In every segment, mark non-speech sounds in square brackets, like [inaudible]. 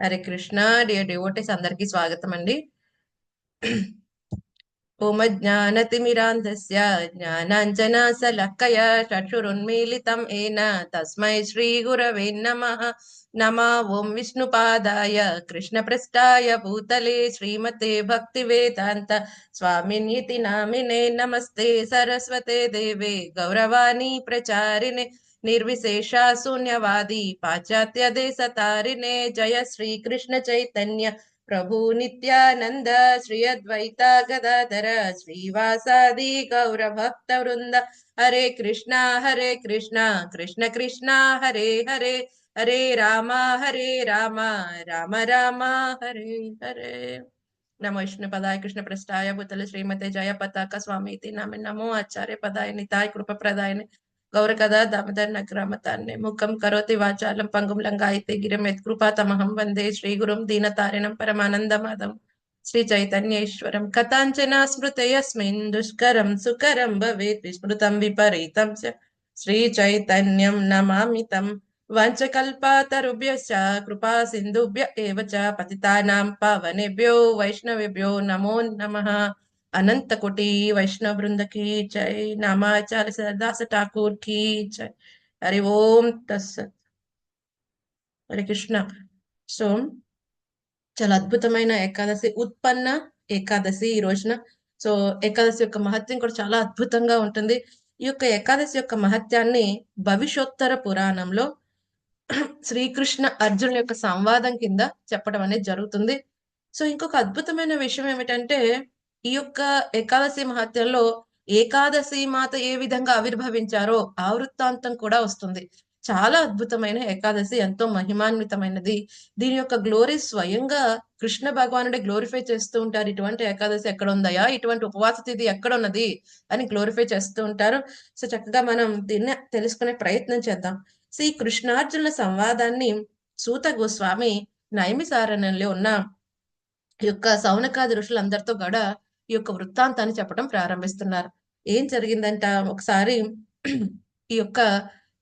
Hare Krishna dear devotees అందరికీ స్వాగతం అండి ఓమజ్ఞానతిమిరాంధస్య జ్ఞానాంజనాశలక్కయ చక్షురున్మీలితం ఏన తస్మై శ్రీ గురవే నమః. నమా ఓం విష్ణుపాదాయ కృష్ణప్రస్థాయ భూతలే శ్రీమతే భక్తి వేదాంత స్వామినితి నామినే నమస్తే సరస్వతే దేవే గౌరవాణి ప్రచారిణే నిర్విశేష శూన్యవాది పాశ్చాత్య దేశ తారిణే జయ శ్రీ కృష్ణ చైతన్య ప్రభు నిత్యానంద శ్రీ అద్వైత గదాధర శ్రీవాసాది గౌర భక్త వృంద హరే కృష్ణ హరే కృష్ణ కృష్ణ కృష్ణ హరే హరే హరే రామ హరే రామ రామ రామ హరే హరే నమో విష్ణు పదాయ కృష్ణ ప్రస్థాయ భూతల శ్రీమతే జయ పతాక స్వామి ఇది నమ నమో ఆచార్య పదాయ నితాయ కృప ప్రదాయని దామదర్ కదా నగ్రామతాన్ని ముఖం కరోతి వాచాలం పంగుంలంగాయితే గిరం యత్కృపాతమహం వందే శ్రీ గురుం దీనతారిణం పరమానందమాదం. శ్రీ చైతన్యేశ్వరం కథాంచన స్మృతయస్మిన్ దుష్కరం సుకరం భవేత్ విస్మృతం విపరీతం శ్రీ చైతన్యం నమామితం వంచకల్పాతరుభ్యశ్చ కృపా సింధుభ్య ఏవ చ పతితానాం పావనేభ్యో వైష్ణవేభ్యో నమో నమః. అనంత కోటి వైష్ణవ బృందకి జై నామాచార్య సరదాస ఠాకూర్కి జై హరి ఓం తస్ హరి కృష్ణ సో చాలా అద్భుతమైన ఏకాదశి ఉత్పన్న ఏకాదశి ఈ రోజున. సో ఏకాదశి యొక్క మహత్యం కూడా చాలా అద్భుతంగా ఉంటుంది. ఈ యొక్క ఏకాదశి యొక్క మహత్యాన్ని భవిష్యోత్తర పురాణంలో శ్రీకృష్ణ అర్జున్ యొక్క సంవాదం కింద చెప్పడం అనేది జరుగుతుంది. సో ఇంకొక అద్భుతమైన విషయం ఏమిటంటే ఈ యొక్క ఏకాదశి మహత్యంలో ఏకాదశి మాత ఏ విధంగా ఆవిర్భవించారో ఆ వృత్తాంతం కూడా వస్తుంది. చాలా అద్భుతమైన ఏకాదశి ఎంతో మహిమాన్వితమైనది. దీని యొక్క గ్లోరీ స్వయంగా కృష్ణ భగవానుడే గ్లోరిఫై చేస్తూ ఉంటారు. ఇటువంటి ఏకాదశి ఎక్కడ ఉందయా ఇటువంటి ఉపవాస తిథి ఎక్కడ ఉన్నది అని గ్లోరిఫై చేస్తూ ఉంటారు. సో చక్కగా మనం దీన్ని తెలుసుకునే ప్రయత్నం చేద్దాం. శ్రీ కృష్ణార్జునుల సంవాదాన్ని సూత గోస్వామి నైమిసారణ్యంలో ఉన్న ఈ యొక్క సౌనకాది ఋషులందరితో కూడా ఈ యొక్క వృత్తాంతాన్ని చెప్పడం ప్రారంభిస్తున్నారు. ఏం జరిగిందంట? ఒకసారి ఈ యొక్క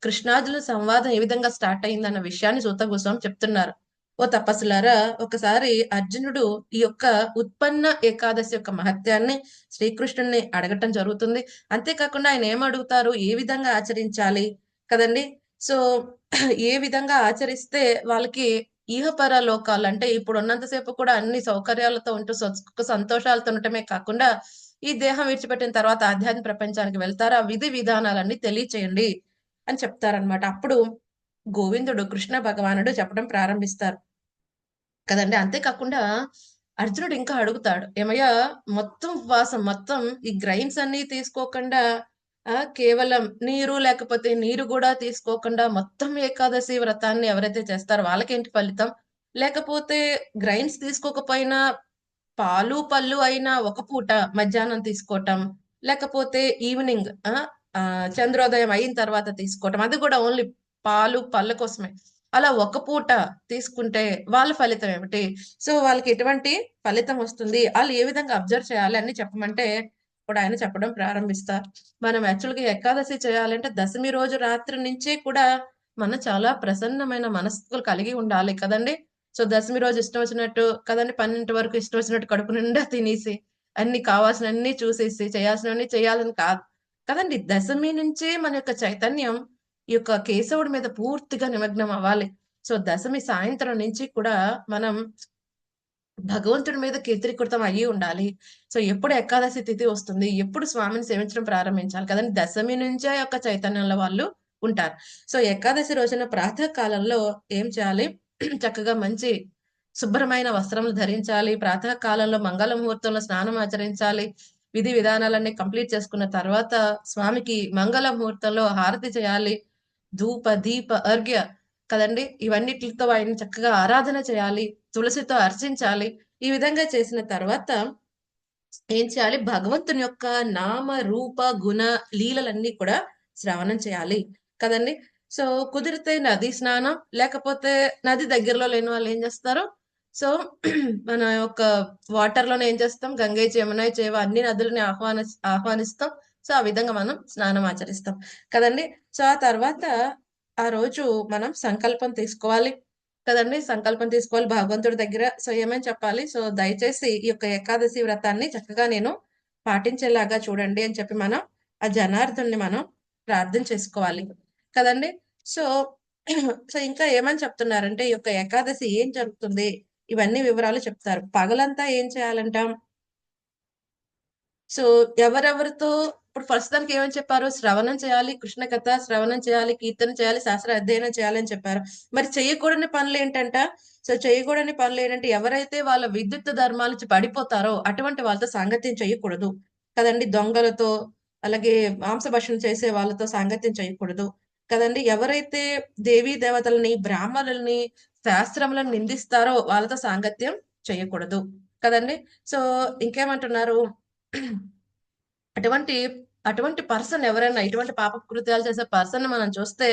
కృష్ణార్జున సంవాదం ఏ విధంగా స్టార్ట్ అయిందన్న విషయాన్ని సూత గోస్వామి చెప్తున్నారు. ఓ తపస్సులారా ఒకసారి అర్జునుడు ఈ యొక్క ఉత్పన్న ఏకాదశి యొక్క మహత్యాన్ని శ్రీకృష్ణుడిని అడగటం జరుగుతుంది. అంతేకాకుండా ఆయన ఏం అడుగుతారు? ఏ విధంగా ఆచరించాలి? కదండి? సో ఏ విధంగా ఆచరిస్తే వాళ్ళకి ఈహపర లోకాలు అంటే ఇప్పుడు ఉన్నంతసేపు కూడా అన్ని సౌకర్యాలతో ఉంటూ సుఖ సంతోషాలతో ఉండటమే కాకుండా ఈ దేహం విడిచిపెట్టిన తర్వాత ఆధ్యాత్మిక ప్రపంచానికి వెళ్తారు? ఆ విధి విధానాలన్నీ తెలియచేయండి అని చెప్తారనమాట అప్పుడు గోవిందుడు కృష్ణ భగవానుడు చెప్పడం ప్రారంభిస్తారు. కదండి? అంతేకాకుండా అర్జునుడు ఇంకా అడుగుతాడు ఏమయ్యా మొత్తం ఉపవాసం మొత్తం ఈ గ్రైన్స్ అన్ని తీసుకోకుండా కేవలం నీరు లేకపోతే నీరు కూడా తీసుకోకుండా మొత్తం ఏకాదశి వ్రతాన్ని ఎవరైతే చేస్తారో వాళ్ళకేంటి ఫలితం? లేకపోతే గ్రైన్స్ తీసుకోకపోయినా పాలు పళ్ళు అయినా ఒక పూట మధ్యాహ్నం తీసుకోవటం లేకపోతే ఈవినింగ్ ఆ చంద్రోదయం అయిన తర్వాత తీసుకోవటం అది కూడా ఓన్లీ పాలు పళ్ళ కోసమే. అలా ఒక పూట తీసుకుంటే వాళ్ళ ఫలితం ఏమిటి? సో వాళ్ళకి ఎటువంటి ఫలితం వస్తుంది? వాళ్ళు ఏ విధంగా అబ్జర్వ్ చేయాలి అని చెప్పమంటే కూడా ఆయన చెప్పడం ప్రారంభిస్తారు. మనం యాక్చువల్గా ఏకాదశి చేయాలంటే దశమి రోజు రాత్రి నుంచే కూడా మనం చాలా ప్రసన్నమైన మనస్సులు కలిగి ఉండాలి కదండి. సో దశమి రోజు ఇష్టం వచ్చినట్టు కదండి పన్నెండు వరకు ఇష్టం వచ్చినట్టు కడుపు నిండా తినేసి అన్ని కావాల్సినన్ని చూసేసి చేయాల్సినవన్నీ చేయాలని కాదు. కదండి దశమి నుంచే మన యొక్క చైతన్యం ఈ యొక్క కేశవుడి మీద పూర్తిగా నిమగ్నం అవ్వాలి. సో దశమి సాయంత్రం నుంచి కూడా మనం భగవంతుడి మీద కీర్తికృతం అయ్యి ఉండాలి. సో ఎప్పుడు ఏకాదశి తిథి వస్తుంది ఎప్పుడు స్వామిని సేవించడం ప్రారంభించాలి కదండి. దశమి నుంచే యొక్క చైతన్యంలో వాళ్ళు ఉంటారు. సో ఏకాదశి రోజున ప్రాతకాలంలో ఏం చేయాలి? [clears throat] చక్కగా మంచి శుభ్రమైన వస్త్రములు ధరించాలి. ప్రాతకాలంలో మంగళ ముహూర్తంలో స్నానం ఆచరించాలి. విధి విధానాలన్నీ కంప్లీట్ చేసుకున్న తర్వాత స్వామికి మంగళ ముహూర్తంలో హారతి చేయాలి. ధూప దీప అర్ఘ్య కదండి? ఇవన్నిటితో ఆయన చక్కగా ఆరాధన చేయాలి తులసితో అర్చించాలి. ఈ విధంగా చేసిన తర్వాత ఏం చేయాలి? భగవంతుని యొక్క నామ రూప గుణ లీలలన్నీ కూడా శ్రవణం చేయాలి. కదండి? సో కుదిరితే నది స్నానం లేకపోతే నది దగ్గరలో లేని వాళ్ళు ఏం చేస్తారు? సో మన యొక్క వాటర్లోనే ఏం చేస్తాం? గంగే యమున చేవ అన్ని నదులని ఆహ్వాని ఆహ్వానిస్తాం. సో ఆ విధంగా మనం స్నానం ఆచరిస్తాం. కదండి? సో ఆ తర్వాత ఆ రోజు మనం సంకల్పం తీసుకోవాలి కదండి సంకల్పం తీసుకోవాలి భగవంతుడి దగ్గర. సో, ఏమని చెప్పాలి? సో, దయచేసి ఈ యొక్క ఏకాదశి వ్రతాన్ని చక్కగా నేను పాటించేలాగా చూడండి అని చెప్పి మనం ఆ జనార్దుని మనం ప్రార్థన చేసుకోవాలి. కదండీ! సో, [clears throat] సో, ఇంకా ఏమని చెప్తున్నారంటే ఈ యొక్క ఏకాదశి ఏం జరుగుతుంది? ఇవన్నీ వివరాలు చెప్తారు. పగలంతా ఏం చేయాలంటాం సో, ఎవరెవరితో ఇప్పుడు ప్రస్తుతానికి ఏమని చెప్పారు? శ్రవణం చేయాలి, కృష్ణ కథ శ్రవణం చేయాలి, కీర్తన చేయాలి, శాస్త్ర అధ్యయనం చేయాలి అని చెప్పారు. మరి చేయకూడని పనులు ఏంటంట సో, చేయకూడని పనులు ఏంటంటే ఎవరైతే వాళ్ళ విద్యుత్ ధర్మాల నుంచి పడిపోతారో అటువంటి వాళ్ళతో సాంగత్యం చేయకూడదు. కదండి దొంగలతో, అలాగే మాంసభక్షణ చేసే వాళ్ళతో సాంగత్యం చేయకూడదు. కదండి ఎవరైతే దేవీ దేవతలని, బ్రాహ్మణుల్ని శాస్త్రములను నిందిస్తారో వాళ్ళతో సాంగత్యం చేయకూడదు. కదండి సో, ఇంకేమంటున్నారు? అటువంటి అటువంటి పర్సన్ ఎవరైనా ఇటువంటి పాప కృత్యాలు చేసే పర్సన్ మనం చూస్తే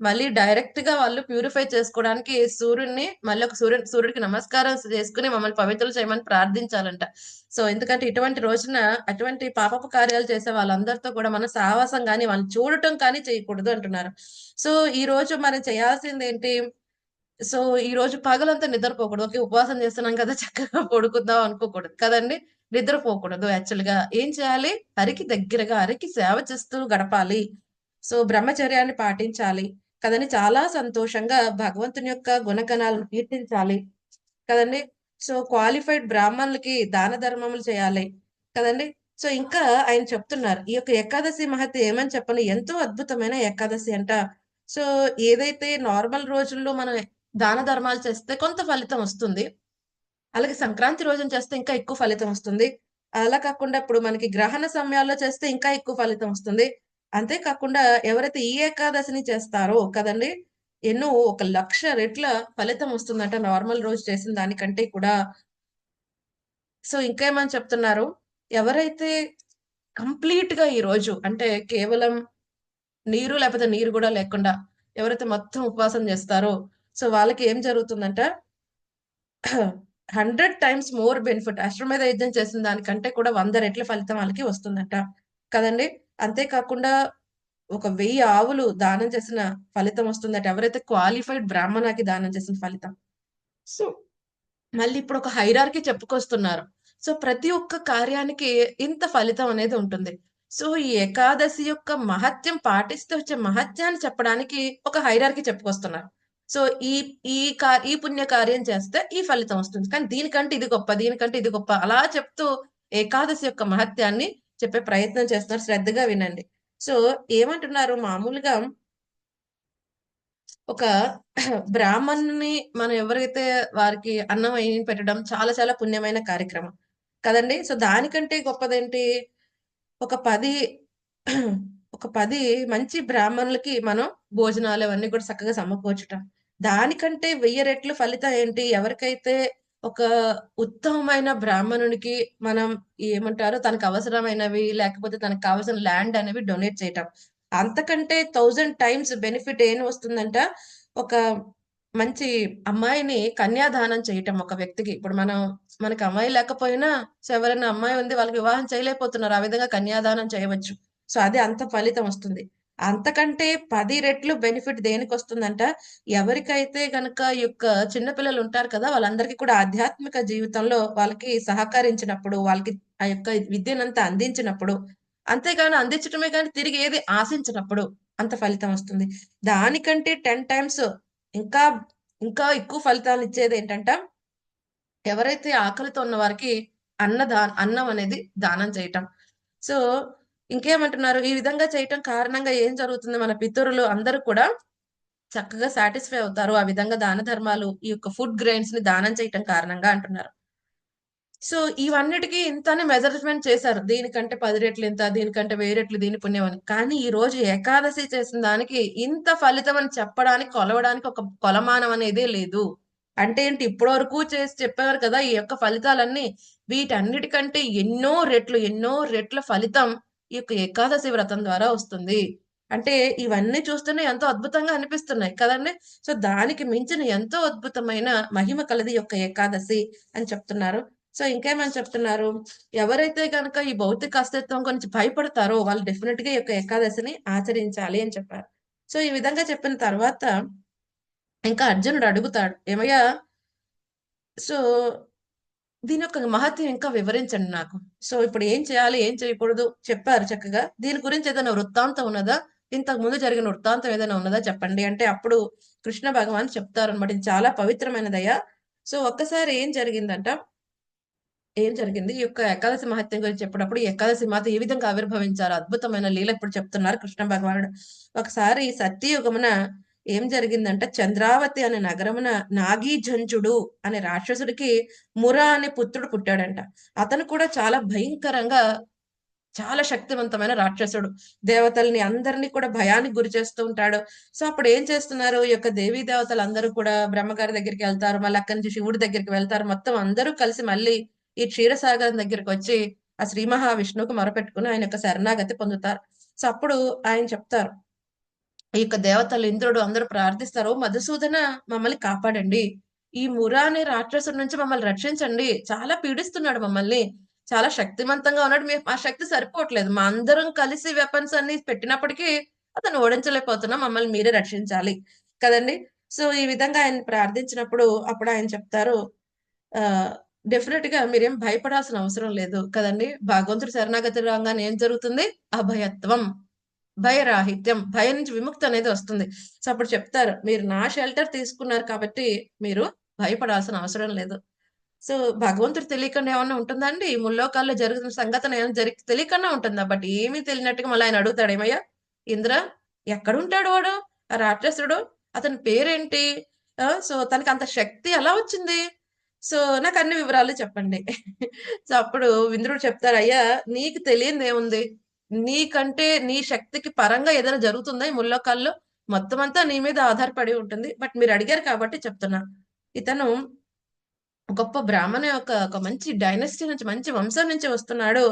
మళ్ళీ డైరెక్ట్గా వాళ్ళు ప్యూరిఫై చేసుకోవడానికి సూర్యుడిని మళ్ళీ ఒక సూర్య సూర్యుడికి నమస్కారం చేసుకొని మమ్మల్ని పవిత్రులు చేయమని ప్రార్థించాలంట. సో, ఎందుకంటే ఇటువంటి రోజున అటువంటి పాపపు కార్యాలు చేసే వాళ్ళందరితో కూడా మనం సావాసం కానీ వాళ్ళని చూడటం కానీ చేయకూడదు అంటున్నారు. సో, ఈ రోజు మనం చేయాల్సింది ఏంటి సో, ఈ రోజు పగలంతా నిద్రపోకూడదు. ఓకే. ఉపవాసం చేస్తున్నాం కదా! చక్కగా పడుకుందాం అనుకోకూడదు. కదండి నిద్రపోకూడదు యాక్చువల్‌గా. ఏం చేయాలి? హరికి దగ్గరగా హరికి సేవ చేస్తూ గడపాలి. సో, బ్రహ్మచర్యాన్ని పాటించాలి. కదండి చాలా సంతోషంగా భగవంతుని యొక్క గుణగణాలను కీర్తించాలి. కదండి సో, క్వాలిఫైడ్ బ్రాహ్మణులకి దాన ధర్మములు చేయాలి. కదండి సో, ఇంకా ఆయన చెప్తున్నారు. ఈ యొక్క ఏకాదశి మహత్యం ఏమని చెప్పను ఎంతో అద్భుతమైన ఏకాదశి అంట. సో, ఏదైతే నార్మల్ రోజుల్లో మనం దాన ధర్మాలు చేస్తే కొంత ఫలితం వస్తుంది. అలాగే సంక్రాంతి రోజున చేస్తే ఇంకా ఎక్కువ ఫలితం వస్తుంది. అలా కాకుండా ఇప్పుడు మనకి గ్రహణ సమయాల్లో చేస్తే ఇంకా ఎక్కువ ఫలితం వస్తుంది. అంతే కాకుండా ఎవరైతే ఈ ఏకాదశిని చేస్తారో కదండి ఎన్నో ఒక లక్ష రెట్ల ఫలితం వస్తుందంట నార్మల్ రోజు చేసిన దానికంటే కూడా. సో, ఇంకేమని చెప్తున్నారు? ఎవరైతే కంప్లీట్‌గా రోజు అంటే కేవలం నీరు లేకపోతే నీరు కూడా లేకుండా ఎవరైతే మొత్తం ఉపవాసం చేస్తారో సో, వాళ్ళకి ఏం జరుగుతుందంట 100 టైమ్స్ మోర్ బెనిఫిట్ అశ్వమేధ యజ్ఞం చేసిన దానికంటే కూడా వంద రెట్ల ఫలితం వాళ్ళకి వస్తుందంట. కదండి అంతే కాకుండా ఒక వెయ్యి ఆవులు దానం చేసిన ఫలితం వస్తుందట. ఎవరైతే క్వాలిఫైడ్ బ్రాహ్మణకి దానం చేసిన ఫలితం. సో, మళ్ళీ ఇప్పుడు ఒక హైరార్కి చెప్పుకొస్తున్నారు. సో, ప్రతి ఒక్క కార్యానికి ఇంత ఫలితం అనేది ఉంటుంది. సో, ఈ ఏకాదశి యొక్క మహత్యం పాటిస్తే వచ్చే మహత్యాన్ని చెప్పడానికి ఒక హైరార్కి చెప్పుకొస్తున్నారు. సో, ఈ ఈ ఈ పుణ్య కార్యం చేస్తే ఈ ఫలితం వస్తుంది. కానీ దీనికంటే ఇది గొప్ప, దీనికంటే ఇది గొప్ప అలా చెప్తూ ఏకాదశి యొక్క మహత్యాన్ని చెప్పే ప్రయత్నం చేస్తున్నారు. శ్రద్ధగా వినండి. సో, ఏమంటున్నారు మామూలుగా ఒక బ్రాహ్మణుని మనం ఎవరైతే వారికి అన్నం అయి పెట్టడం చాలా చాలా పుణ్యమైన కార్యక్రమం. కదండి సో, దానికంటే గొప్పదేంటి? ఒక పది ఒక పది మంచి బ్రాహ్మణులకి మనం భోజనాలు అవన్నీ కూడా చక్కగా సమకూర్చటం. దానికంటే వెయ్యి రెట్లు ఫలితం ఏంటి? ఎవరికైతే ఒక ఉత్తమమైన బ్రాహ్మణునికి మనం ఏమంటారు తనకు అవసరమైనవి లేకపోతే తనకు కావాల్సిన ల్యాండ్ అనేవి డొనేట్ చేయటం. అంతకంటే థౌజండ్ టైమ్స్ బెనిఫిట్ ఏం వస్తుందంట? ఒక మంచి అమ్మాయిని కన్యాదానం చేయటం ఒక వ్యక్తికి. ఇప్పుడు మనం మనకు అమ్మాయి లేకపోయినా సో, ఎవరైనా అమ్మాయి ఉంది వాళ్ళకి వివాహం చేయలేకపోతున్నారు. ఆ విధంగా కన్యాదానం చేయవచ్చు. సో, అది అంత ఫలితం వస్తుంది. అంతకంటే పది రెట్లు బెనిఫిట్ దేనికి వస్తుందంట ఎవరికైతే గనక ఈ యొక్క చిన్న పిల్లలు ఉంటారు కదా! వాళ్ళందరికీ కూడా ఆధ్యాత్మిక జీవితంలో వాళ్ళకి సహకరించినప్పుడు, వాళ్ళకి ఆ యొక్క విద్యనంతా అందించినప్పుడు, అంతేగాని అందించడమే కానీ తిరిగి ఏది ఆశించినప్పుడు అంత ఫలితం వస్తుంది. దానికంటే 10 టైమ్స్ ఇంకా, ఇంకా ఎక్కువ ఫలితాలు ఇచ్చేది ఏంటంటే ఎవరైతే ఆకలితో ఉన్న వారికి అన్నదా అన్నం అనేది దానం చేయటం. సో, ఇంకేమంటున్నారు? ఈ విధంగా చేయటం కారణంగా ఏం జరుగుతుంది? మన పితరులు అందరూ కూడా చక్కగా సాటిస్ఫై అవుతారు. ఆ విధంగా దాన ధర్మాలు ఈ యొక్క ఫుడ్ గ్రెయిన్స్‌ని దానం చేయటం కారణంగా అంటున్నారు. సో, ఇవన్నిటికి ఇంతనే మెజర్‌మెంట్ చేశారు. దీనికంటే పది రెట్లు ఇంత, దీనికంటే వెయ్యి రెట్లు దీని పుణ్యం అని. కానీ ఈ రోజు ఏకాదశి చేసిన దానికి ఇంత ఫలితం అని చెప్పడానికి, కొలవడానికి ఒక కొలమానం అనేదే లేదు. అంటే ఏంటి? ఇప్పటి వరకు చేసి చెప్పేవారు కదా! ఈ యొక్క ఫలితాలన్నీ. వీటన్నిటికంటే ఎన్నో రెట్లు, ఎన్నో రెట్ల ఫలితం ఈ యొక్క ఏకాదశి వ్రతం ద్వారా వస్తుంది. అంటే ఇవన్నీ చూస్తూనే ఎంతో అద్భుతంగా అనిపిస్తున్నాయి కదండి సో, దానికి మించిన ఎంతో అద్భుతమైన మహిమ కలది యొక్క ఏకాదశి అని చెప్తున్నారు. సో, ఇంకేమని చెప్తున్నారు? ఎవరైతే కనుక ఈ భౌతిక అస్తిత్వం గురించి భయపడతారో వాళ్ళు డెఫినిట్‌గా ఈ యొక్క ఏకాదశిని ఆచరించాలి అని చెప్పారు. సో, ఈ విధంగా చెప్పిన తర్వాత ఇంకా అర్జునుడు అడుగుతాడు ఏమయ్యా సో దీని యొక్క మహత్యం ఇంకా వివరించండి నాకు. సో ఇప్పుడు ఏం చేయాలి ఏం చేయకూడదు చెప్పారు చక్కగా. దీని గురించి ఏదైనా వృత్తాంతం ఉన్నదా? ఇంతకు ముందు జరిగిన వృత్తాంతం ఏదైనా ఉన్నదా చెప్పండి. అంటే అప్పుడు కృష్ణ భగవాన్ చెప్తారు అనమాట ఇది చాలా పవిత్రమైనదయ్యా సో ఒక్కసారి ఏం జరిగిందంట? ఏం జరిగింది? ఈ యొక్క ఏకాదశి మహత్యం గురించి చెప్పినప్పుడు ఈ ఏకాదశి మాత ఏ విధంగా ఆవిర్భవించారు? అద్భుతమైన లీల ఇప్పుడు చెప్తున్నారు కృష్ణ భగవానుడు. ఒకసారి సత్యయుగమున ఏం జరిగిందంటే చంద్రావతి అనే నగరమున నాగీజంజుడు అనే రాక్షసుడికి ముర అనే పుత్రుడు పుట్టాడంట. అతను కూడా చాలా భయంకరంగా చాలా శక్తివంతమైన రాక్షసుడు. దేవతల్ని అందరినీ కూడా భయానికి గురి చేస్తూ ఉంటాడు. సో అప్పుడు ఏం చేస్తున్నారు? ఈ యొక్క దేవీ దేవతలు అందరూ కూడా బ్రహ్మగారి దగ్గరికి వెళ్తారు మళ్ళీ అక్కడి నుంచి శివుడి దగ్గరికి వెళ్తారు. మొత్తం అందరూ కలిసి మళ్ళీ ఈ క్షీరసాగరం దగ్గరికి వచ్చి ఆ శ్రీ మహావిష్ణువుకు మొరపెట్టుకుని ఆయన యొక్క శరణాగతి పొందుతారు. సో అప్పుడు ఆయన చెప్తారు ఈ యొక్క దేవతలు ఇంద్రుడు అందరూ ప్రార్థిస్తారు మధుసూదన మమ్మల్ని కాపాడండి. ఈ మురా అనే రాక్షసుడి నుంచి మమ్మల్ని రక్షించండి. చాలా పీడిస్తున్నాడు మమ్మల్ని. చాలా శక్తివంతంగా ఉన్నాడు. మేము ఆ శక్తి సరిపోవట్లేదు. మా అందరం కలిసి వెపన్స్ అన్ని పెట్టినప్పటికీ అతను ఓడించలేకపోతున్నాం. మమ్మల్ని మీరే రక్షించాలి. కదండి? సో ఈ విధంగా ఆయన ప్రార్థించినప్పుడు అప్పుడు ఆయన చెప్తారు ఆ డెఫినెట్గా మీరేం భయపడాల్సిన అవసరం లేదు. కదండి? భగవంతుడు శరణాగతి రాగానే ఏం జరుగుతుంది? అభయత్వం. భయరాహిత్యం భయం నుంచి విముక్తి అనేది వస్తుంది. సో అప్పుడు చెప్తారు మీరు నా షెల్టర్ తీసుకున్నారు కాబట్టి మీరు భయపడాల్సిన అవసరం లేదు. సో భగవంతుడు తెలియకుండా ఏమన్నా ఉంటుందా అండి? ఈ ముల్లోకాల్లో జరుగుతున్న సంఘటన ఏమైనా జరిగి తెలియకుండా ఉంటుందా? బట్ ఏమీ తెలియనట్టుగా మళ్ళీ ఆయన అడుగుతాడు ఏమయ్యా? ఇంద్ర ఎక్కడుంటాడు వాడు? ఆ రాక్షసుడు అతని పేరేంటి? ఆ, సో తనకి అంత శక్తి ఎలా వచ్చింది? సో నాకు అన్ని వివరాలు చెప్పండి. [laughs] సో అప్పుడు ఇంద్రుడు చెప్తారు అయ్యా నీకు తెలియంది ఏముంది? నీకంటే నీ శక్తికి పరంగా ఏదైనా జరుగుతుందా ఈ ముల్లోకాల్లో మొత్తం అంతా నీ మీద ఆధారపడి ఉంటుంది. బట్ మీరు అడిగారు కాబట్టి చెప్తున్నా. ఇతను గొప్ప బ్రాహ్మణ యొక్క ఒక మంచి డైనస్టీ నుంచి మంచి వంశం నుంచి వస్తున్నాడు.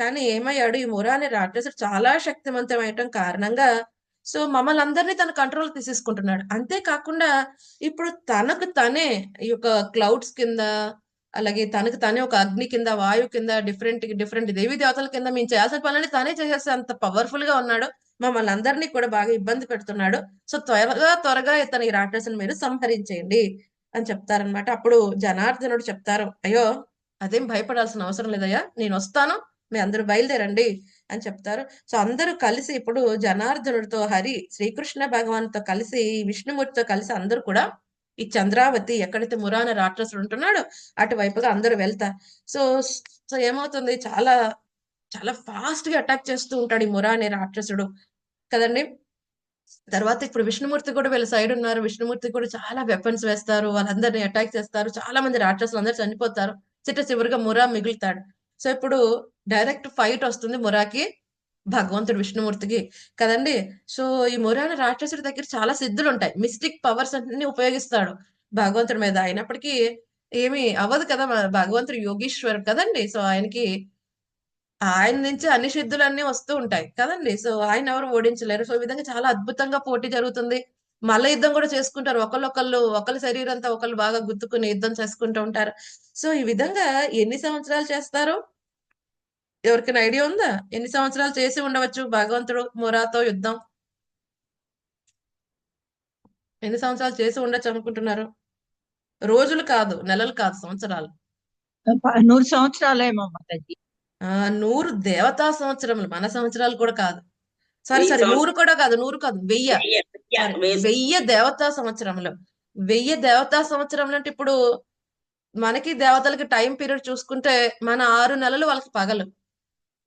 కానీ ఏమయ్యాడు? ఈ మురా అనే రాక్షసుడు చాలా శక్తివంతం అయ్యటం కారణంగా సో మమ్మల్ని అందరినీ తన కంట్రోల్ తీసేసుకుంటున్నాడు. అంతేకాకుండా ఇప్పుడు తనకు తనే ఈ యొక్క క్లౌడ్స్ కింద అలాగే తనకు తానే ఒక అగ్ని కింద వాయువు కింద డిఫరెంట్ డిఫరెంట్ దేవి దేవతల కింద మేము చేయాల్సిన పనులని తానే చేసేస్తే అంత పవర్ఫుల్గా ఉన్నాడు. మమ్మల్ని అందరినీ కూడా బాగా ఇబ్బంది పెడుతున్నాడు. సో త్వరగా త్వరగా ఇతని రాక్షసుని మీరు సంహరించేయండి అని చెప్తారనమాట అప్పుడు జనార్దనుడు చెప్తారు అయ్యో అదేం భయపడాల్సిన అవసరం లేదయ్యా నేను వస్తాను మీ అందరూ బయలుదేరండి అని చెప్తారు. సో అందరూ కలిసి ఇప్పుడు జనార్దనుడితో హరి శ్రీకృష్ణ భగవాన్తో కలిసి విష్ణుమూర్తితో కలిసి అందరూ కూడా ఈ చంద్రావతి ఎక్కడైతే మురాన రాక్షసుడు ఉంటున్నాడో అటువైపుగా అందరూ వెళ్తారు సో సో ఏమవుతుంది? చాలా చాలా ఫాస్ట్గా అటాక్ చేస్తూ ఉంటాడు ఈ మురా అనే రాక్షసుడు. కదండి? తర్వాత ఇప్పుడు విష్ణుమూర్తి కూడా వీళ్ళ సైడ్ ఉన్నారు. విష్ణుమూర్తి కూడా చాలా వెపన్స్ వేస్తారు. వాళ్ళందరినీ అటాక్ చేస్తారు. చాలా మంది రాక్షసులు అందరు చనిపోతారు. చిట్ట చివరిగా మురా మిగులుతాడు. సో ఇప్పుడు డైరెక్ట్ ఫైట్ వస్తుంది మురాకి. భగవంతుడు విష్ణుమూర్తికి కదండి? సో ఈ మురాన రాక్షసుడి దగ్గర చాలా సిద్ధులు ఉంటాయి మిస్టిక్ పవర్స్ అన్ని ఉపయోగిస్తాడు భగవంతుడి మీద. అయినప్పటికీ ఏమి అవ్వదు కదా మన భగవంతుడు యోగీశ్వర్ కదండి? సో ఆయనకి ఆయన నుంచి అన్ని సిద్ధులన్నీ వస్తూ ఉంటాయి కదండి? సో ఆయన ఎవరు ఓడించలేరు. సో ఈ విధంగా చాలా అద్భుతంగా పోటీ జరుగుతుంది. మల్ల యుద్ధం కూడా చేసుకుంటారు. ఒకళ్ళొకళ్ళు ఒకళ్ళ శరీరంతో ఒకళ్ళు బాగా గుర్తుకుని యుద్ధం చేసుకుంటూ ఉంటారు. సో ఈ విధంగా ఎన్ని సంవత్సరాలు చేస్తారు? ఎవరికైనా ఐడియా ఉందా? ఎన్ని సంవత్సరాలు చేసి ఉండవచ్చు? భగవంతుడు మొరాతో యుద్ధం. ఎన్ని సంవత్సరాలు చేసి ఉండొచ్చు అనుకుంటున్నారు? రోజులు కాదు నెలలు కాదు సంవత్సరాలు. నూరు సంవత్సరాలేమో నూరు దేవతా సంవత్సరములు మన సంవత్సరాలు కూడా కాదు. Sorry sorry. నూరు కూడా కాదు నూరు కాదు వెయ్యి. వెయ్యి దేవతా సంవత్సరములు. వెయ్యి దేవతా సంవత్సరములు అంటే ఇప్పుడు మనకి దేవతలకి టైం పీరియడ్ చూసుకుంటే మన ఆరు నెలలు వాళ్ళకి పగలు.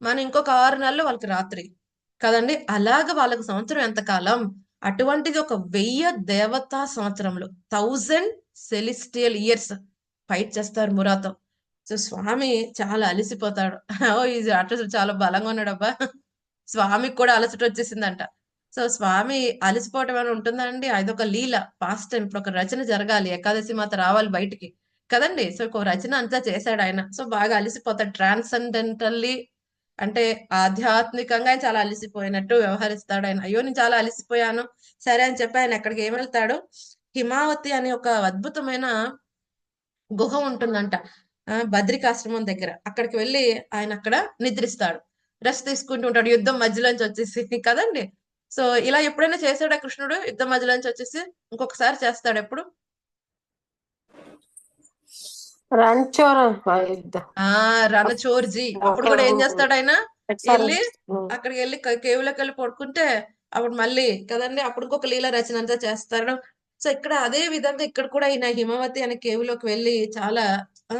మనం ఇంకొక ఆరు నెలలు వాళ్ళకి రాత్రి. కదండి? అలాగ వాళ్ళకి సంవత్సరం ఎంత కాలం? అటువంటిది ఒక వెయ్యి దేవతా సంవత్సరంలో. థౌజండ్ సెలిస్టియల్ ఇయర్స్ ఫైట్ చేస్తారు మురాతో. సో స్వామి చాలా అలసిపోతాడు. ఓ ఈ రాక్షసుడు చాలా బలంగా ఉన్నాడబ్బా. స్వామికి కూడా అలసట వచ్చేసిందంట. సో స్వామి అలసిపోవటం అని ఉంటుందండి అదొక లీల పాస్ట్ టైం ఇప్పుడు ఒక రచన జరగాలి. ఏకాదశి మాత రావాలి బయటికి. కదండి? సో ఒక రచన అంతా చేశాడు ఆయన. సో బాగా అలసిపోతాడు. ట్రాన్సెండెంటల్లీ అంటే ఆధ్యాత్మికంగా ఆయన చాలా అలసిపోయినట్టు వ్యవహరిస్తాడు ఆయన. అయ్యో నేను చాలా అలసిపోయాను. సరే అని చెప్పి ఆయన ఎక్కడికి ఏమి వెళ్తాడు హిమావతి అనే ఒక అద్భుతమైన గుహ ఉంటుందంట బద్రికాశ్రమం దగ్గర. అక్కడికి వెళ్ళి ఆయన అక్కడ నిద్రిస్తాడు. రెస్ట్ తీసుకుంటూ ఉంటాడు. యుద్ధం మధ్యలోంచి వచ్చేసి [laughs] కదండి? సో ఇలా ఎప్పుడైనా చేశాడా కృష్ణుడు? యుద్ధం మధ్యలోంచి వచ్చేసి ఇంకొకసారి చేస్తాడు ఎప్పుడు? రణచోర్జీ. అప్పుడు కూడా ఏం చేస్తాడు ఆయన? వెళ్ళి. అక్కడికి వెళ్ళి కేవులోకి వెళ్ళి పడుకుంటే అప్పుడు మళ్ళీ కదండి అప్పుడు ఇంకొక లీల రచన అంతా చేస్తాడు సో ఇక్కడ అదే విధంగా ఇక్కడ కూడా ఈయన హిమవతి అనే కేవులోకి వెళ్ళి చాలా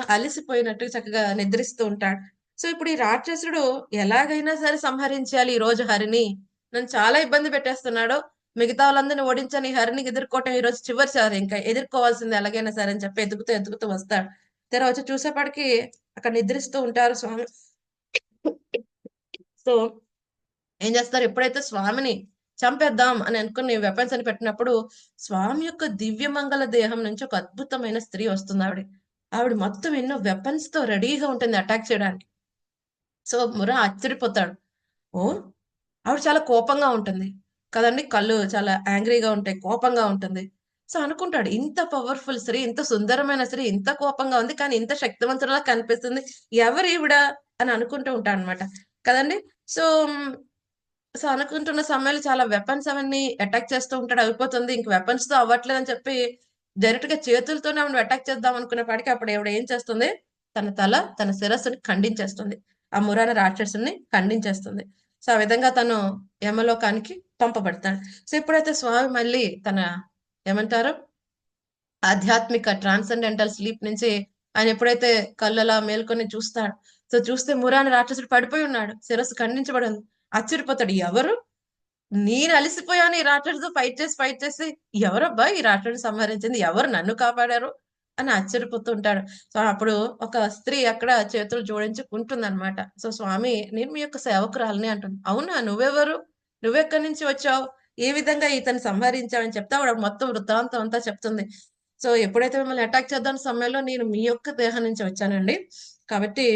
అలసిపోయినట్టు చక్కగా నిద్రిస్తూ ఉంటాడు. సో ఇప్పుడు ఈ రాక్షసుడు ఎలాగైనా సరే సంహరించాలి ఈ రోజు హరిని. నన్ను చాలా ఇబ్బంది పెట్టేస్తున్నాడు. మిగతా వాళ్ళందరినీ ఓడించని హరిని ఎదుర్కోవటం ఈ రోజు చివరిసారి. ఇంకా ఎదుర్కోవాల్సింది ఎలాగైనా సరే అని చెప్పి ఎదుగుతూ ఎదుగుతూ వస్తాడు. తర్వాత వచ్చి చూసేపటికి అక్కడ నిద్రిస్తూ ఉంటారు స్వామి. సో ఏం చేస్తారు? ఎప్పుడైతే స్వామిని చంపేద్దాం అని అనుకుని వెపన్స్ అని పెట్టినప్పుడు స్వామి యొక్క దివ్యమంగళ దేహం నుంచి ఒక అద్భుతమైన స్త్రీ వస్తుంది ఆవిడ. ఆవిడ మొత్తం ఎన్నో వెపన్స్తో రెడీగా ఉంటుంది అటాక్ చేయడానికి. సో మురా ఆశ్చర్యపోతాడు. ఓ ఆవిడ చాలా కోపంగా ఉంటుంది. కదండి? కళ్ళు చాలా యాంగ్రీగా ఉంటాయి కోపంగా ఉంటుంది. సో అనుకుంటాడు ఇంత పవర్ఫుల్ సరే ఇంత సుందరమైన స్త్రీ ఇంత కోపంగా ఉంది కానీ ఇంత శక్తివంతులా కనిపిస్తుంది ఎవరు ఈవిడ? అని అనుకుంటూ ఉంటాడు అనమాట కదండి? సో సో అనుకుంటున్న సమయంలో చాలా వెపన్స్ అవన్నీ అటాక్ చేస్తూ ఉంటాడు అయిపోతుంది. ఇంక వెపన్స్తో అవ్వట్లేదు అని చెప్పి డైరెక్ట్గా చేతులతోనే ఆమెను అటాక్ చేద్దాం అనుకునేపాటికి అప్పుడు ఆవిడ ఏం చేస్తుంది? తన తల తన శిరస్సుని ఖండించేస్తుంది. ఆ మురాన రాక్షసుని ఖండించేస్తుంది. సో ఆ విధంగా తను యమలోకానికి పంపబడతాడు. సో ఎప్పుడైతే స్వామి మళ్ళీ తన ఏమంటారు? ఆధ్యాత్మిక ట్రాన్సెండెంటల్ స్లీప్ నుంచి ఆయన ఎప్పుడైతే కళ్ళలా మేల్కొని చూస్తాడు సో చూస్తే మురాని రాక్షసుడు పడిపోయి ఉన్నాడు. శిరస్సు ఖండించబడి ఆశ్చర్యపోతాడు. ఎవరు? నేను అలసిపోయాను. ఈ రాక్షసుతో ఫైట్ చేసి ఫైట్ చేసి ఎవరబ్బా ఈ రాక్షసుని సంహరించింది? ఎవరు నన్ను కాపాడారు? అని ఆశ్చర్యపోతూ ఉంటాడు. సో అప్పుడు ఒక స్త్రీ అక్కడ చేతులు జోడించుకుంటుంది అనమాట సో స్వామి నేను మీ యొక్క సేవకురాలని అంటుంది. అవునా? నువ్వెవరు? నువ్వెక్కడి నుంచి వచ్చావు? ఏ విధంగా ఇతను సంహరించాడని చెప్తే ఆవిడ మొత్తం వృత్తాంతం అంతా చెప్తుంది. సో ఎప్పుడైతే మిమ్మల్ని అటాక్ చేద్దాం సమయంలో నేను మీ యొక్క దేహం నుంచి వచ్చానండి. కాబట్టి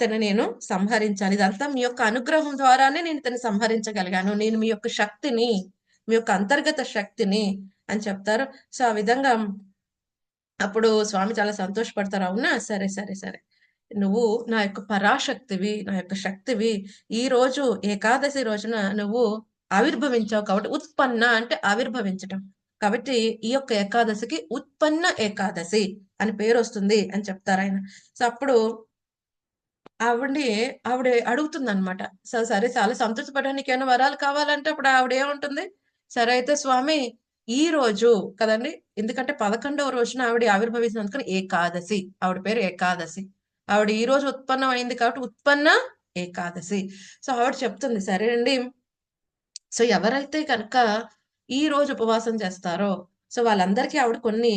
తను నేను సంహరించాను. ఇదంతా మీ యొక్క అనుగ్రహం ద్వారానే నేను తను సంహరించగలిగాను. నేను మీ యొక్క శక్తిని మీ యొక్క అంతర్గత శక్తిని అని చెప్తారు. సో ఆ విధంగా అప్పుడు స్వామి చాలా సంతోషపడతారు. అవునా? సరే సరే సరే. నువ్వు నా యొక్క పరాశక్తివి నా యొక్క శక్తివి ఈ రోజు ఏకాదశి రోజున నువ్వు ఆవిర్భవించావు కాబట్టి ఉత్పన్న అంటే ఆవిర్భవించటం. కాబట్టి ఈ యొక్క ఏకాదశికి ఉత్పన్న ఏకాదశి అని పేరు వస్తుంది అని చెప్తారు ఆయన. సో అప్పుడు ఆవిడ్ని ఆవిడ అడుగుతుంది అనమాట సో సరే చాలా సంతృప్తిపడడానికి ఏమైనా వరాలు కావాలంటే అప్పుడు ఆవిడ ఏముంటుంది? సరే అయితే స్వామి ఈ రోజు కదండి ఎందుకంటే పదకొండవ రోజున ఆవిడ ఆవిర్భవించినందుకు ఏకాదశి. ఆవిడ పేరు ఏకాదశి. ఆవిడ ఈ రోజు ఉత్పన్నం అయింది కాబట్టి ఉత్పన్న ఏకాదశి. సో ఆవిడ చెప్తుంది సరే అండి సో ఎవరైతే కనుక ఈ రోజు ఉపవాసం చేస్తారో సో వాళ్ళందరికీ ఆవిడ కొన్ని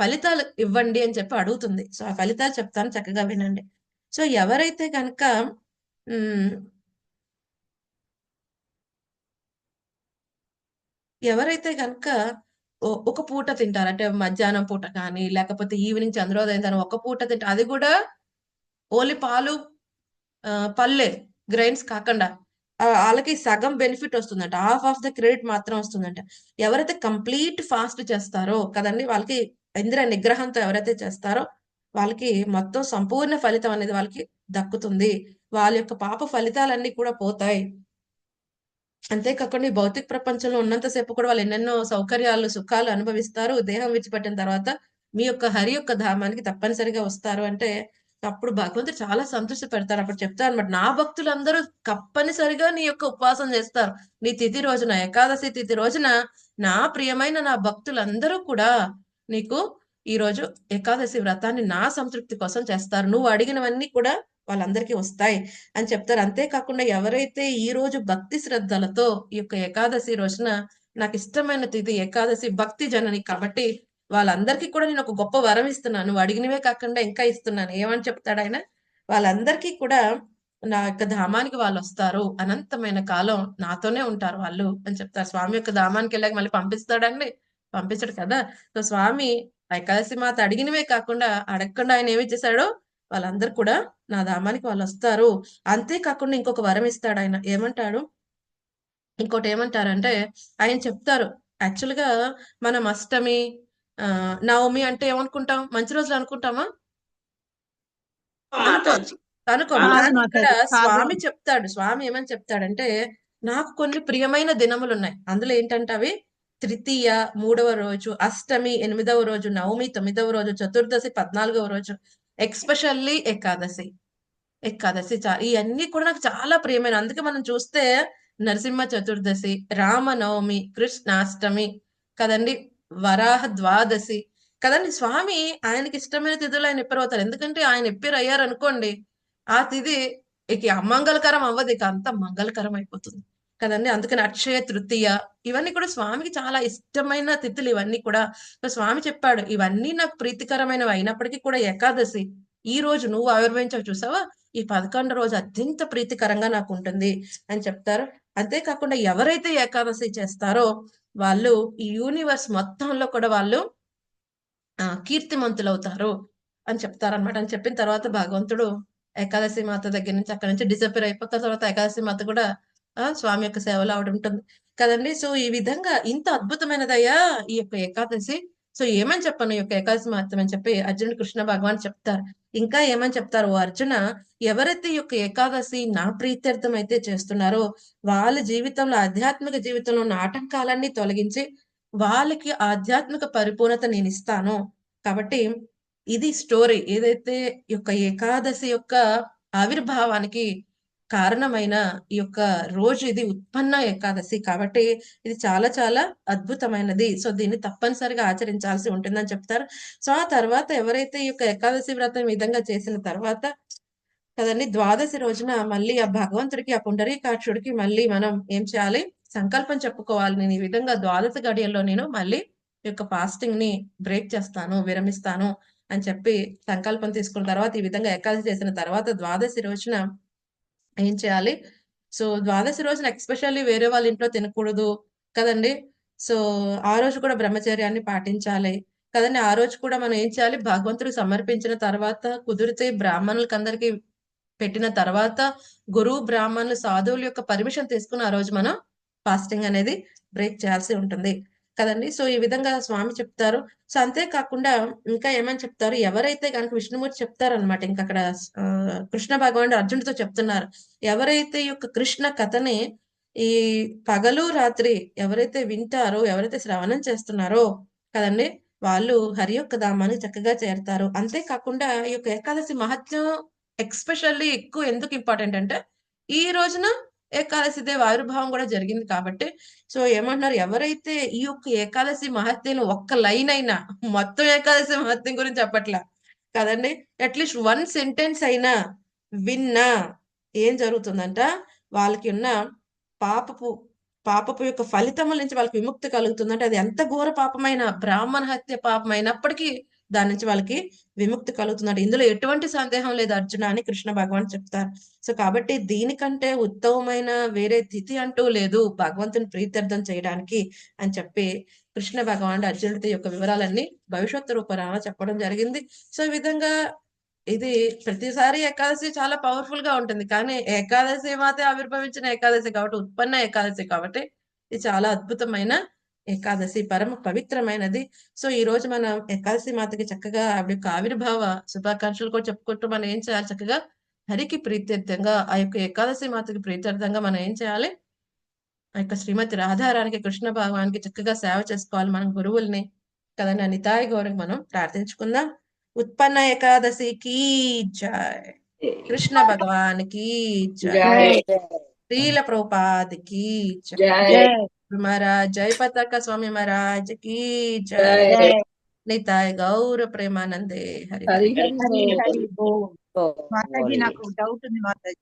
ఫలితాలు ఇవ్వండి అని చెప్పి అడుగుతుంది. సో ఆ ఫలితాలు చెప్తాను చక్కగా వినండి. సో ఎవరైతే కనుక ఎవరైతే కనుక ఒ- ఒక పూట తింటారు అంటే మధ్యాహ్నం పూట కానీ లేకపోతే ఈవినింగ్ చంద్రోదయం తర్వాత ఒక పూట తింటారు అది కూడా ఓన్లీ పాలు పల్లె గ్రైన్స్ కాకుండా. వాళ్ళకి సగం బెనిఫిట్ వస్తుందంట. హాఫ్ ఆఫ్ ద క్రెడిట్ మాత్రం వస్తుందంట. ఎవరైతే కంప్లీట్ ఫాస్ట్ చేస్తారో కదండి వాళ్ళకి ఇంద్ర నిగ్రహంతో ఎవరైతే చేస్తారో వాళ్ళకి మొత్తం సంపూర్ణ ఫలితం అనేది వాళ్ళకి దక్కుతుంది. వాళ్ళ యొక్క పాప ఫలితాలన్నీ కూడా పోతాయి. అంతేకాకుండా ఈ భౌతిక ప్రపంచంలో ఉన్నంతసేపు కూడా వాళ్ళు ఎన్నెన్నో సౌకర్యాలు సుఖాలు అనుభవిస్తారు. దేహం విడిచిపెట్టిన తర్వాత మీ యొక్క హరి యొక్క ధామానికి తప్పనిసరిగా వస్తారు. అంటే అప్పుడు భగవంతుడు చాలా సంతృష్టి పెడతారు. అప్పుడు చెప్తారు అనమాట నా భక్తులందరూ తప్పనిసరిగా నీ యొక్క ఉపవాసం చేస్తారు. నీ తిథి రోజున ఏకాదశి తిథి రోజున నా ప్రియమైన నా భక్తులందరూ కూడా నీకు ఈ రోజు ఏకాదశి వ్రతాన్ని నా సంతృప్తి కోసం చేస్తారు. నువ్వు అడిగినవన్నీ కూడా వాళ్ళందరికీ వస్తాయి అని చెప్తారు. అంతేకాకుండా ఎవరైతే ఈ రోజు భక్తి శ్రద్ధలతో ఈ యొక్క ఏకాదశి రోజున నాకు ఇష్టమైన తిథి ఏకాదశి భక్తి జనని కాబట్టి వాళ్ళందరికీ కూడా నేను ఒక గొప్ప వరం ఇస్తున్నాను. నువ్వు అడిగినవే కాకుండా ఇంకా ఇస్తున్నాను. ఏమని చెప్తాడు ఆయన? వాళ్ళందరికీ కూడా నా యొక్క ధామానికి వాళ్ళు వస్తారు. అనంతమైన కాలం నాతోనే ఉంటారు వాళ్ళు అని చెప్తారు. స్వామి యొక్క ధామానికి వెళ్ళాక మళ్ళీ పంపిస్తాడండి? పంపించడు కదా? సో స్వామి ఏకాదశి మాత అడిగినవే కాకుండా అడగకుండా ఆయన ఏమి చేశాడో వాళ్ళందరూ కూడా నా ధామానికి వాళ్ళు వస్తారు. అంతేకాకుండా ఇంకొక వరం ఇస్తాడు ఆయన. ఏమంటాడు? ఇంకోటి ఏమంటారంటే ఆయన చెప్తారు. యాక్చువల్గా మనం అష్టమి నవమి అంటే ఏమనుకుంటాం? మంచి రోజులు అనుకుంటామా? ఇక్కడ కాదు. స్వామి చెప్తాడు. స్వామి ఏమని చెప్తాడంటే నాకు కొన్ని ప్రియమైన దినములు ఉన్నాయి అందులో ఏంటంటే అవి తృతీయ మూడవ రోజు అష్టమి ఎనిమిదవ రోజు నవమి తొమ్మిదవ రోజు చతుర్దశి పద్నాలుగవ రోజు ఎక్స్పెషల్లీ ఏకాదశి. ఏకాదశి ఇవన్నీ కూడా నాకు చాలా ప్రియమైన. అందుకే మనం చూస్తే నరసింహ చతుర్దశి రామనవమి కృష్ణాష్టమి కదండి. వరాహ ద్వాదశి. కదండి స్వామి ఆయనకి ఇష్టమైన తిథులు ఆయన ఎప్పుడు అవుతారు ఎందుకంటే ఆయన ఎప్పుడు అయ్యారు అనుకోండి ఆ తిథి ఇక అమంగళకరం అవ్వదు ఇక అంత మంగళకరం అయిపోతుంది. కదండి అందుకని అక్షయ తృతీయ ఇవన్నీ కూడా స్వామికి చాలా ఇష్టమైన తిథులు ఇవన్నీ కూడా. స్వామి చెప్పాడు ఇవన్నీ నాకు ప్రీతికరమైనవి అయినప్పటికీ కూడా ఏకాదశి. ఈ రోజు నువ్వు ఆవిర్భవించావు చూసావా? ఈ పదకొండు రోజు అత్యంత ప్రీతికరంగా నాకు ఉంటుంది అని చెప్తారు. అంతేకాకుండా ఎవరైతే ఏకాదశి చేస్తారో వాళ్ళు ఈ యూనివర్స్ మొత్తంలో కూడా వాళ్ళు ఆ కీర్తిమంతులు అవుతారు అని చెప్తారనమాట అని చెప్పిన తర్వాత భగవంతుడు ఏకాదశి మాత దగ్గర నుంచి అక్కడ నుంచి డిసప్పేర్ అయిపోతారు. తర్వాత ఏకాదశి మాత కూడా ఆ స్వామి యొక్క సేవలో ఆవిడ ఉంటుంది కదండి. సో ఈ విధంగా ఇంత అద్భుతమైనదయ్యా ఈ యొక్క ఏకాదశి. సో ఏమని చెప్పను? ఈ యొక్క ఏకాదశి మహత్వం అని చెప్పి అర్జునుడు కృష్ణ భగవాన్ చెప్తారు. ఇంకా ఏమని చెప్తారు? ఓ అర్జున ఎవరైతే ఈ యొక్క ఏకాదశి నా ప్రీత్యర్థం అయితే చేస్తున్నారో వాళ్ళ జీవితంలో ఆధ్యాత్మిక జీవితంలో ఉన్న ఆటంకాలన్నీ తొలగించి వాళ్ళకి ఆధ్యాత్మిక పరిపూర్ణత నేను ఇస్తాను. కాబట్టి ఇది స్టోరీ ఏదైతే యొక్క ఏకాదశి యొక్క ఆవిర్భావానికి కారణమైన ఈ యొక్క రోజు ఇది ఉత్పన్న ఏకాదశి కాబట్టి ఇది చాలా చాలా అద్భుతమైనది. సో దీన్ని తప్పనిసరిగా ఆచరించాల్సి ఉంటుందని చెప్తారు. సో ఆ తర్వాత ఎవరైతే ఈ యొక్క ఏకాదశి వ్రతం విధంగా చేసిన తర్వాత కదండి ద్వాదశి రోజున మళ్ళీ ఆ భగవంతుడికి ఆ పుండరీకాక్షుడికి మళ్ళీ మనం ఏం చేయాలి? సంకల్పం చెప్పుకోవాలి. నేను ఈ విధంగా ద్వాదశ గడియల్లో నేను మళ్ళీ ఈ యొక్క ఫాస్టింగ్ని బ్రేక్ చేస్తాను విరమిస్తాను అని చెప్పి సంకల్పం తీసుకున్న తర్వాత ఈ విధంగా ఏకాదశి చేసిన తర్వాత ద్వాదశి రోజున ఏం చేయాలి? సో ద్వాదశి రోజున ఎక్స్పెషల్లీ వేరే వాళ్ళ ఇంట్లో తినకూడదు కదండి. సో ఆ రోజు కూడా బ్రహ్మచర్యాన్ని పాటించాలి కదండి. ఆ రోజు కూడా మనం ఏం చేయాలి? భగవంతుడికి సమర్పించిన తర్వాత కుదిరితే బ్రాహ్మణులకి అందరికి పెట్టిన తర్వాత గురువు బ్రాహ్మణులు సాధువుల యొక్క పర్మిషన్ తీసుకుని ఆ రోజు మనం ఫాస్టింగ్ అనేది బ్రేక్ చేయాల్సి ఉంటుంది. కదండి? సో ఈ విధంగా స్వామి చెప్తారు. సో అంతేకాకుండా ఇంకా ఏమని చెప్తారు? ఎవరైతే కనుక విష్ణుమూర్తి చెప్తారనమాట ఇంకా అక్కడ కృష్ణ భగవానుడు అర్జునుడితో చెప్తున్నారు. ఎవరైతే ఈ యొక్క కృష్ణ కథని ఈ పగలు రాత్రి ఎవరైతే వింటారో ఎవరైతే శ్రవణం చేస్తున్నారో కదండి వాళ్ళు హరి యొక్క ధామానికి చక్కగా చేరతారు. అంతేకాకుండా ఈ యొక్క ఏకాదశి మహత్యం ఎక్స్పెషల్లీ ఎక్కువ ఎందుకు ఇంపార్టెంట్ అంటే ఈ రోజున ఏకాదశి దేవ ఆవిర్భావం కూడా జరిగింది కాబట్టి సో ఏమంటున్నారు? ఎవరైతే ఈ యొక్క ఏకాదశి మహత్యం ఒక్క లైన్ అయినా మొత్తం ఏకాదశి మహత్యం గురించి చెప్పట్లా? కదండి అట్లీస్ట్ వన్ సెంటెన్స్ అయినా విన్నా ఏం జరుగుతుందంట? వాళ్ళకి ఉన్న పాపపు పాపపు యొక్క ఫలితముల నుంచి వాళ్ళకి విముక్తి కలుగుతుందంటే. అది ఎంత ఘోర పాపమైన బ్రాహ్మణ హత్య పాపం అయినప్పటికీ దాని నుంచి వాళ్ళకి విముక్తి కలుగుతున్నాడు ఇందులో ఎటువంటి సందేహం లేదు అర్జున అని కృష్ణ భగవాన్ చెప్తారు. సో కాబట్టి దీనికంటే ఉత్తమమైన వేరే తిథి అంటూ లేదు. భగవంతుని ప్రీత్యర్థం చేయడానికి అని చెప్పి కృష్ణ భగవానుడు అర్జునుడి యొక్క వివరాలన్నీ భవిష్యత్తు రూపరాన చెప్పడం జరిగింది. సో ఈ విధంగా ఇది ప్రతిసారి ఏకాదశి చాలా పవర్ఫుల్గా ఉంటుంది. కానీ ఏకాదశి మాతే ఆవిర్భవించిన ఏకాదశి కాబట్టి ఉత్పన్న ఏకాదశి కాబట్టి ఇది చాలా అద్భుతమైన ఏకాదశి పరమ పవిత్రమైనది. సో ఈ రోజు మనం ఏకాదశి మాతకి చక్కగా ఆవిడ యొక్క ఆవిర్భావ శుభాకాంక్షలు కూడా చెప్పుకుంటూ మనం ఏం చేయాలి? చక్కగా హరికి ప్రీత్యర్థంగా ఆ యొక్క ఏకాదశి మాతకి ప్రీత్యర్థంగా మనం ఏం చేయాలి? ఆ యొక్క శ్రీమతి రాధారానికి కృష్ణ భగవానికి చక్కగా సేవ చేసుకోవాలి మనం గురువుల్ని. కదండి? అనితాయి గౌరవం మనం ప్రార్థించుకుందాం. ఉత్పన్న ఏకాదశి కీ జయ కృష్ణ భగవాన్కి జయ శ్రీల ప్రభుపాద్కి జయ జై మహారాజ్ జయ పతాక స్వామి మహారాజ్కి జయ జై నితాయ్ గౌర ప్రేమానందే హరి హరి హరి హరి హరి హరి ఓం బోల్. మాతాజీ నాకు డౌట్ ఉంది మాతాజీ.